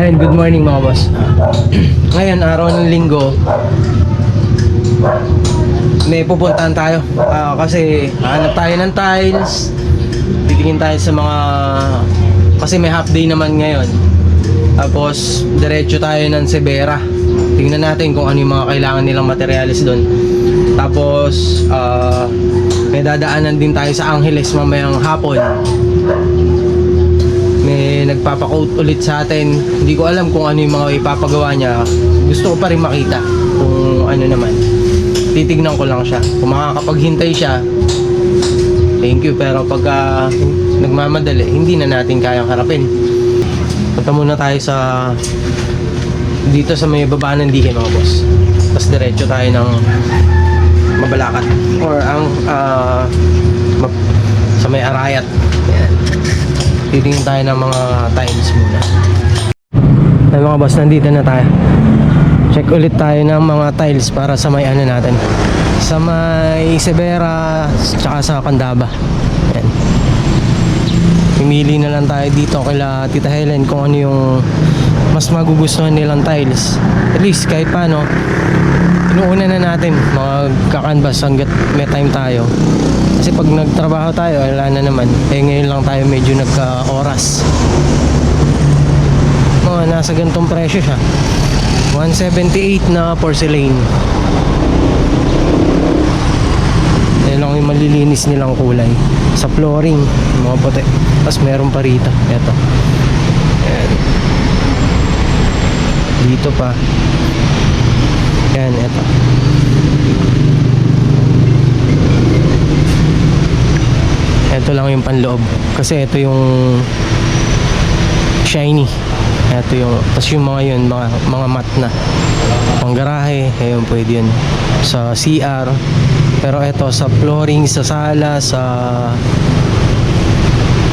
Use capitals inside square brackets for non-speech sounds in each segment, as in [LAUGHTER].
Ayun, good morning mga boss. [CLEARS THROAT] Ngayon, araw ng linggo, may pupuntahan tayo. Ah, kasi hanap tayo ng tiles, titingin tayo sa mga... Kasi may half day naman ngayon. Tapos, diretso tayo ng Severa. Tingnan natin kung ano yung mga kailangan nilang materialis doon. Tapos, ah, may dadaanan din tayo sa Angeles mamayang hapon may nagpapakote ulit sa atin. Hindi ko alam kung ano yung mga ipapagawa niya. Gusto ko pa rin makita kung ano naman. Titignan ko lang siya. Kung makakapaghintay siya, thank you. Pero pagka nagmamadali, hindi na natin kayang harapin. Punta muna tayo sa dito sa may baba ng dihe mga boss. Tapos diretso tayo ng Mabalakat or ang ma- sa may Arayat. Yan titingin tayo ng mga tiles muna. Ay mga boss nandito na tayo. Check ulit tayo ng mga tiles para sa may ano natin. Sa may Severa tsaka sa Candaba. Yan pimili na lang tayo dito kila Tita Helen kung ano yung mas magugustuhan nilang tiles. At least kahit paano inuuna na natin magkakanvas hanggat may time tayo. Kasi pag nagtrabaho tayo wala na naman. Eh ngayon lang tayo medyo nagka-oras. Mga nasa ganitong presyo siya. 178 na porcelain. Yan lang yung malilinis nilang kulay. Sa flooring mga puti. Tapos meron pa rito. Eto. Dito pa yan eto. Ito lang yung panloob. Kasi ito yung shiny. Ito yung tapos yung mga yun mga, mga mat na. Pang garahe ayun pwede yun. Sa CR pero ito sa flooring sa sala sa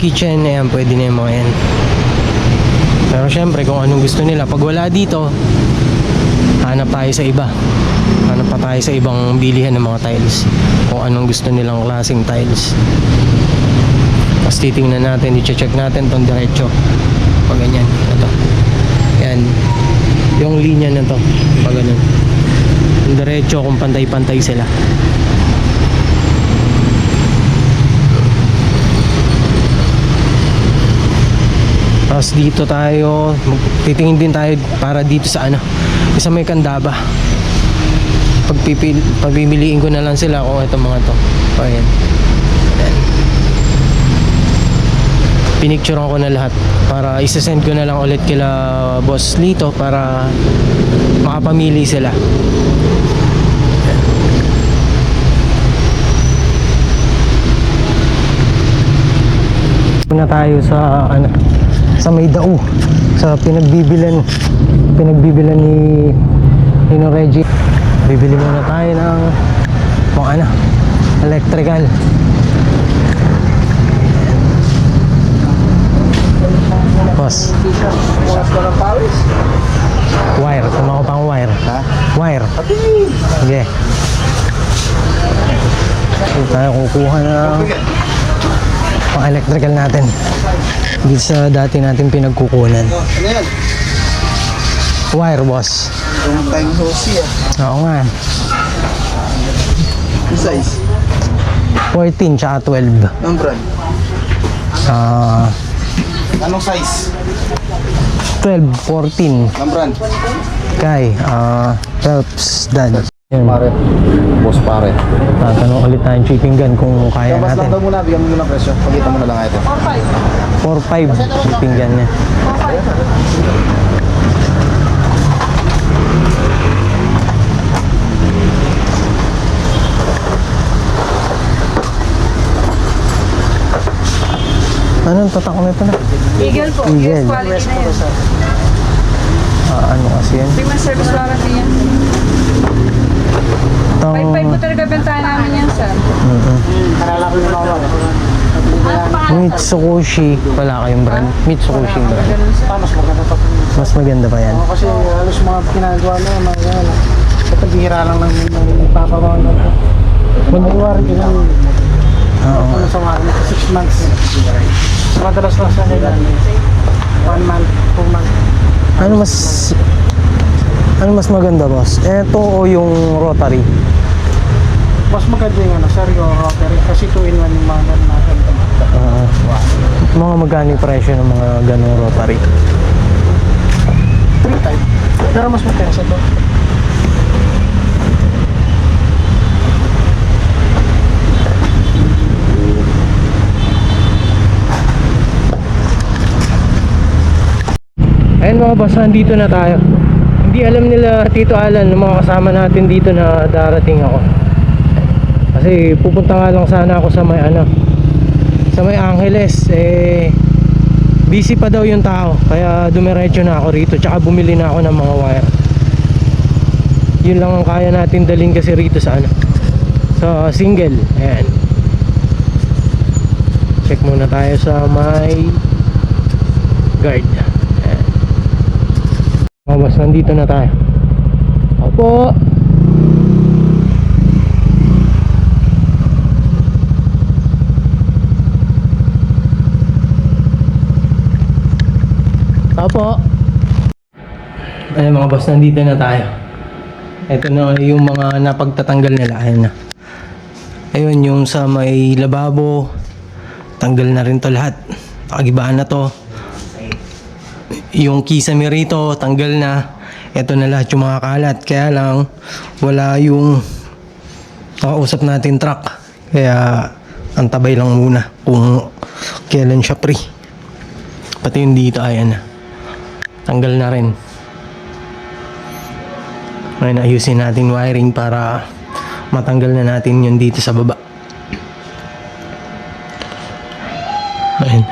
kitchen ayan pwede na yung mga yan. Pero syempre kung anong gusto nila pag wala dito hanap tayo sa iba. Hanap pa tayo sa ibang bilihan ng mga tiles. Kung anong gusto nilang klaseng tiles. Tapos titingnan natin i-check natin tong diretso. Pag ganyan ito. Yan. Yung linya na to. Pag ganun. Yung diretso kung pantay-pantay sila tapos dito tayo titingin din tayo para dito sa ano sa may kandaba. Pagpipil pagpipiliin ko na lang sila kung itong mga to. O ayan. Ayan. pinicturean ko na lahat para isasend ko na lang ulit kila boss Lito para makapamili sila. Na tayo sa ano sa may dao sa pinagbibilan pinagbibilan ni Nino Reggie. Bibili muna tayo ng mga ano electrical. Boss. Wire tama ko pang wire. Ha? wire. Sige Dito tayo kukuha ng pang electrical natin dito sa dati natin pinagkukunan Ano yan? wire boss Yung time hose ah. oo nga size? 14 tsaka 12 Ang brand? ah Anong size? 12 14 Ang brand? kay ah Phelps dad yun Pare. Boss pare. tatanong ulit tayong shipping gun kung kaya Labas lang natin daw muna, bigyan mo muna ng presyo. Pagkita mo na lang ito. 4-5 shipping gun niya Anong tatak nito na? Eagle po. Eagle. Yes, quality na yan. Ah, ano kasi yan? Three months service warranty yan. 5-5 po talaga bentahan namin yan, sir. Mitsukoshi. Wala kayong brand. Mitsukoshi yung brand. Ganun, sir. Mas maganda pa yan. Kasi halos mga ginagawa na mga yan. Ito bihira lang ng, ipapabaw na ito. Mag-warranty lang. Oo. Ano sa warranty? 6 months. Madalas lang sa nila. 1 month, 2 months. Ano mas ano mas maganda boss? Ito o yung rotary? Mas maganda yung ano, sir, yung rotary. Kasi 2 in 1 yung mga ganun natin. Ah, mga magkano yung presyo ng mga ganong rotary? 3 type. Pero mas maganda to. Ayun mga boss, nandito na tayo. Hindi alam nila Tito Alan ng mga kasama natin dito na darating ako. Kasi pupunta nga lang sana ako sa may ano, sa may Angeles. Eh, busy pa daw yung tao. Kaya dumiretso na ako rito. Tsaka bumili na ako ng mga wire. Yun lang ang kaya natin dalhin kasi rito sa ano, sa single. Ayan. Check muna tayo sa may guard. Mga boss, nandito na tayo. Opo. Opo. Ayun mga boss, nandito na tayo. Ito na yung mga napagtatanggal nila. Ayun na. Ayun yung sa may lababo. Tanggal na rin to lahat. Nakagibaan na to yung kisame rito tanggal na. Ito na lahat yung mga kalat. Kaya lang wala yung nakausap natin truck. Kaya antabay lang muna kung kailan siya free. Pati yung dito ayan tanggal na rin. Ngayon ayusin natin wiring para matanggal na natin yung dito sa baba ayun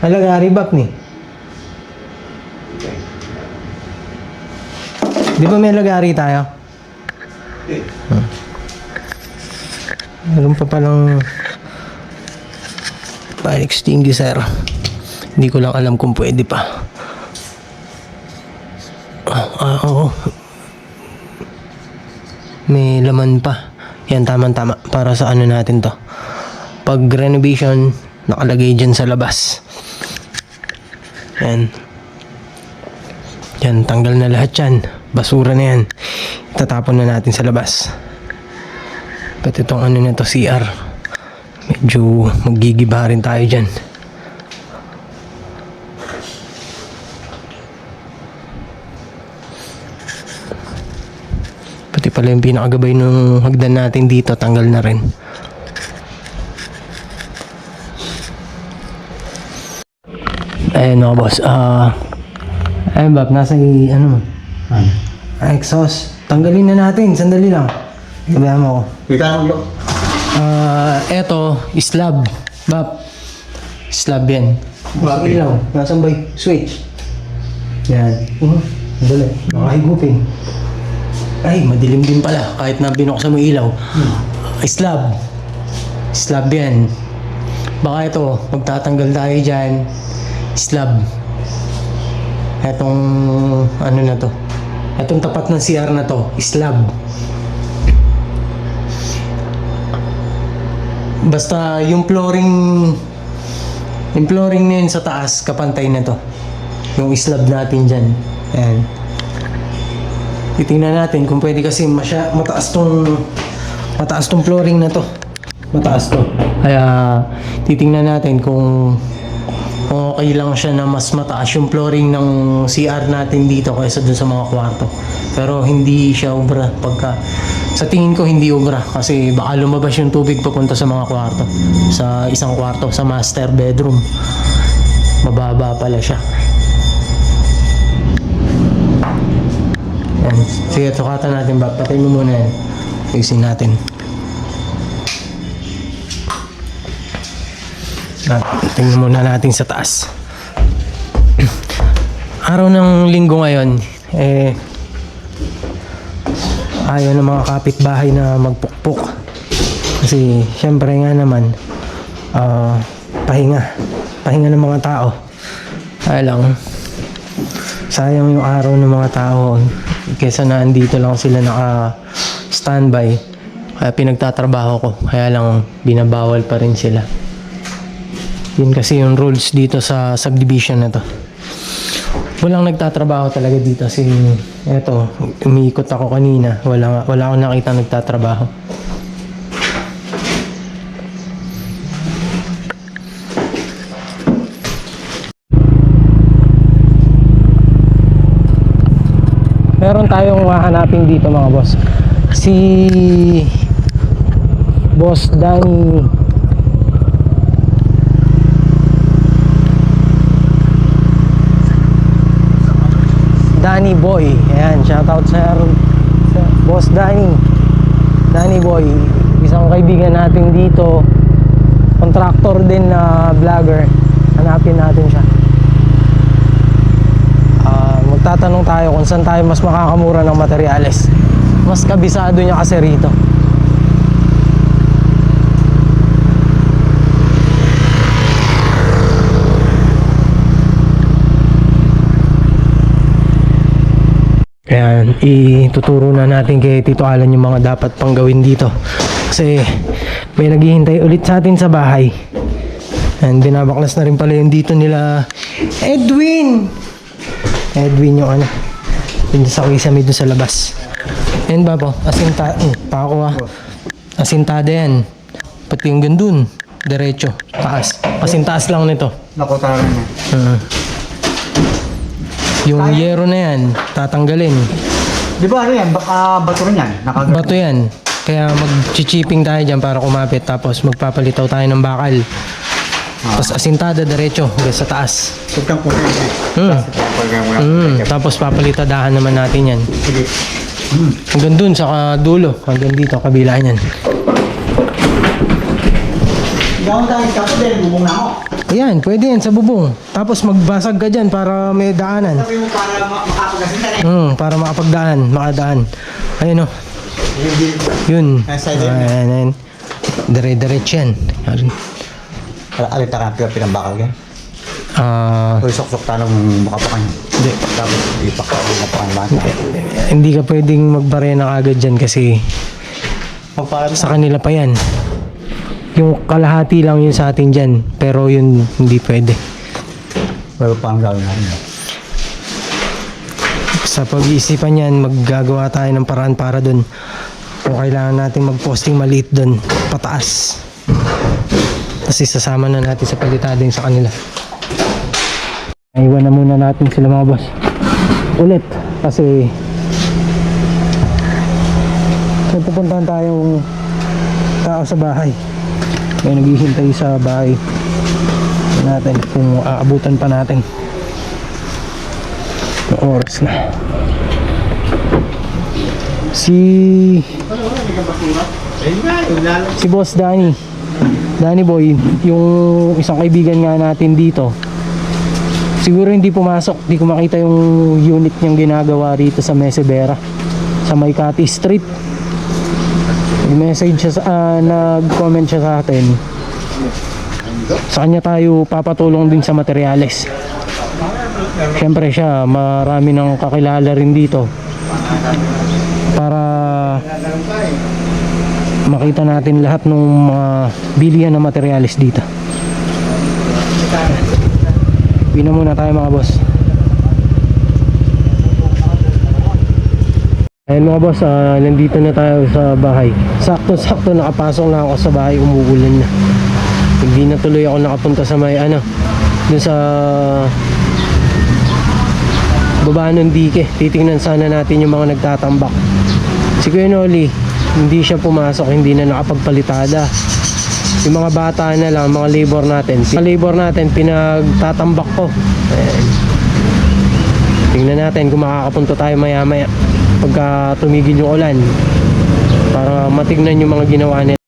Halaga, ribak ni. Di ba may lagari tayo? Hmm. Meron pa palang fire extinguisher. Hindi ko lang alam kung pwede pa. Ah, ah, oo. May laman pa. Yan, tama-tama. Para sa ano natin to. Pag renovation, nakalagay dyan sa labas. Yan. Yan, tanggal na lahat yan. Basura na yan. Itatapon na natin sa labas. Pati itong ano na to, CR. Medyo magigiba rin tayo dyan. Pati pala yung pinakagabay ng hagdan natin dito, tanggal na rin. Ayun mga boss. Ah, ayun Bab, nasa i- ano mo? Ah, exhaust. Tanggalin na natin, sandali lang. Sabihan mo ako. Kita mo lo. Ah, eto, slab. Bab. Slab yan. Nasa Bakit? ilaw. Nasaan ba switch? Yan. Uh, dali. Makahigupin. Ay, madilim din pala. Kahit na binuksan mo yung ilaw. Slab. Slab yan. Baka ito, magtatanggal tayo dyan. Slab. Etong, ano na to. Etong tapat ng CR na to, slab. Basta yung flooring yung flooring na yun sa taas, kapantay na to. Yung slab natin dyan. Ayan. Titingnan natin kung pwede kasi masya, mataas tong mataas tong flooring na to. Mataas to. Kaya titingnan natin kung kung okay lang siya na mas mataas yung flooring ng CR natin dito kaysa dun sa mga kwarto. Pero hindi siya obra pagka sa tingin ko hindi obra kasi baka lumabas yung tubig papunta sa mga kwarto. Sa isang kwarto, sa master bedroom. Mababa pala siya. Yan. Sige, tukatan natin ba? Patay mo muna yan. Ayusin natin. Tingnan muna natin sa taas. [CLEARS THROAT] Araw ng linggo ngayon, eh, ayaw ng mga kapitbahay na magpukpok. Kasi, syempre nga naman, ah, pahinga. Pahinga ng mga tao. Kaya lang, sayang yung araw ng mga tao. Kesa na andito lang sila naka standby. Kaya pinagtatrabaho ko. Kaya lang binabawal pa rin sila. Yun kasi yung rules dito sa subdivision na to. Walang nagtatrabaho talaga dito kasi eto, umiikot ako kanina. Wala, wala akong nakita nagtatrabaho. Meron tayong hahanapin dito mga boss. Si Boss Danny Danny Boy. Ayan, shoutout sa, sa Boss Danny. Danny Boy, isang kaibigan natin dito. Contractor din na vlogger. Hanapin natin siya. Ah, magtatanong tayo kung saan tayo mas makakamura ng materyales. Mas kabisado niya kasi rito. Ayan, ituturo na natin kay Tito Alan yung mga dapat pang gawin dito. Kasi may naghihintay ulit sa atin sa bahay. And binabaklas na rin pala yung dito nila Edwin! Edwin yung ano. Yung sa kisame dun sa labas. Yan ba po? Asinta, hmm, pa ako ah. Asintada yan. Pati yung gandun. Diretso. Taas. Asintaas lang nito. Nakutaran niya. Uh, yung yero na yan, tatanggalin. Di ba ano yan? Baka bato rin yan. Nakag... Bato yan. Kaya mag-chipping tayo dyan para kumapit. Tapos magpapalitaw tayo ng bakal. Tapos asintada diretso hanggang sa taas. Huwag kang. Hmm. Pagkang mo Mm, tapos papalitadahan naman natin yan. Sige. Hanggang dun sa dulo. Hanggang dito, kabila yan. Gawin tayo tapos dahil bubong na ako. Ayan, pwede yan sa bubong. Tapos magbasag ka dyan para may daanan. Sabi mo para ma- makapagasin na rin. Hmm, para makapagdaan, makadaan. Ayun o. Yun. Side yan. Ayan, ayan. Dire-diretso yan. Ayun. Alita ka na pinambakal ka. Ah, O sok-sok tanong mukha pa kanya. hindi. Tapos ipakaw na pa ang bata. Hindi ka pwedeng magbarena agad dyan kasi sa kanila pa yan. Yung kalahati lang yun sa atin dyan. Pero yun hindi pwede. Pero pa ang gawin natin. Sa pag-iisipan yan, maggagawa tayo ng paraan para dun. Kung kailangan natin mag-posting maliit dun, pataas. Kasi sasama na natin sa palitading sa kanila. Iwan na muna natin sila mga boss. Ulit. Kasi may pupuntahan tayong tao sa bahay. May naghihintay sa bahay natin kung aabutan pa natin. Oras na. Si si Boss Danny. Danny Boy, yung isang kaibigan nga natin dito. Siguro hindi pumasok, hindi ko makita yung unit niyang ginagawa rito sa Mesebera sa Maykati Street. Nag-message siya ah, nag-comment siya sa atin. Sa kanya tayo papatulong din sa materyales. Siyempre siya, marami ng kakilala rin dito. Para makita natin lahat ng mga bilihan na materyales dito. Uwi na muna tayo mga boss. Ayun mga boss, ah, nandito na tayo sa bahay. Sakto-sakto nakapasok na ako sa bahay, umuulan na. Hindi na tuloy ako nakapunta sa may ano, dun sa baba ng dike. Titingnan sana natin yung mga nagtatambak. Si Kuya Noli, hindi siya pumasok, hindi na nakapagpalitada. Yung mga bata na lang, mga labor natin. Mga labor natin, pinagtatambak ko. Ayan. Tingnan natin kung makakapunta tayo maya maya pagka tumigil yung ulan para matignan yung mga ginawa nila.